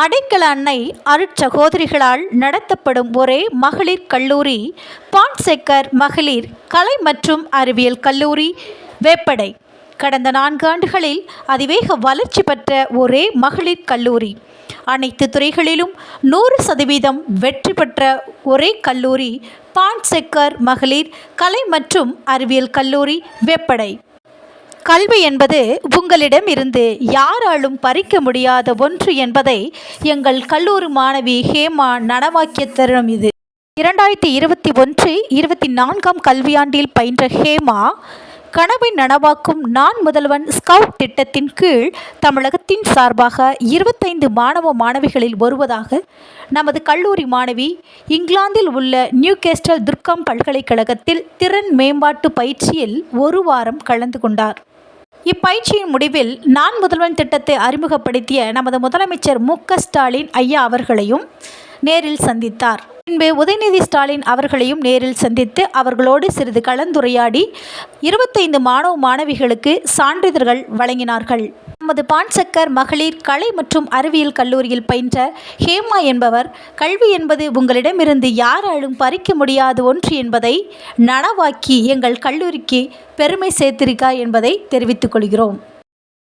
அடைக்கல அன்னை அருட்சகோதரிகளால் நடத்தப்படும் ஒரே மகளிர் கல்லூரி பான்செக்கர் மகளிர் கலை மற்றும் அறிவியல் கல்லூரி வேப்படை. கடந்த நான்கு ஆண்டுகளில் அதிவேக வளர்ச்சி பெற்ற ஒரே மகளிர் கல்லூரி. அனைத்து துறைகளிலும் நூறு சதவீதம் வெற்றி பெற்ற ஒரே கல்லூரி பான்செக்கர் மகளிர் கலை மற்றும் அறிவியல் கல்லூரி வேப்படை. கல்வி என்பது உங்களிடம் இருந்து யாராலும் பறிக்க முடியாத ஒன்று என்பதை எங்கள் கல்லூரி மாணவி ஹேமா நனவாக்கிய தருணம் இது. இரண்டாயிரத்தி இருபத்தி ஒன்று இருபத்தி நான்காம் கல்வியாண்டில் பயின்ற ஹேமா கனவை நனவாக்கும் நான் முதல்வன் ஸ்கவுட் திட்டத்தின் கீழ் தமிழகத்தின் சார்பாக இருபத்தைந்து மாணவ மாணவிகளில் வருவதாக நமது கல்லூரி மாணவி இங்கிலாந்தில் உள்ள நியூ கேஸ்டல் துர்க்கம் பல்கலைக்கழகத்தில் திறன் மேம்பாட்டு பயிற்சியில் ஒரு வாரம் கலந்து கொண்டார். இப்பயிற்சியின் முடிவில் நான் முதல்வன் திட்டத்தை அறிமுகப்படுத்திய நமது முதலமைச்சர் மு ஸ்டாலின் ஐயா அவர்களையும் நேரில் சந்தித்தார். பின்பு உதயநிதி ஸ்டாலின் அவர்களையும் நேரில் சந்தித்து அவர்களோடு சிறிது கலந்துரையாடி இருபத்தைந்து மாணவ மாணவிகளுக்கு சான்றிதழ்கள் வழங்கினார்கள். நமது பான்சக்கர் மகளிர் கலை மற்றும் அறிவியல் கல்லூரியில் பயின்ற ஹேமா என்பவர் கல்வி என்பது உங்களிடமிருந்து யாராலும் பறிக்க முடியாத ஒன்று என்பதை நனவாக்கி எங்கள் கல்லூரிக்கு பெருமை சேர்த்திருக்கா என்பதை தெரிவித்துக் கொள்கிறோம்.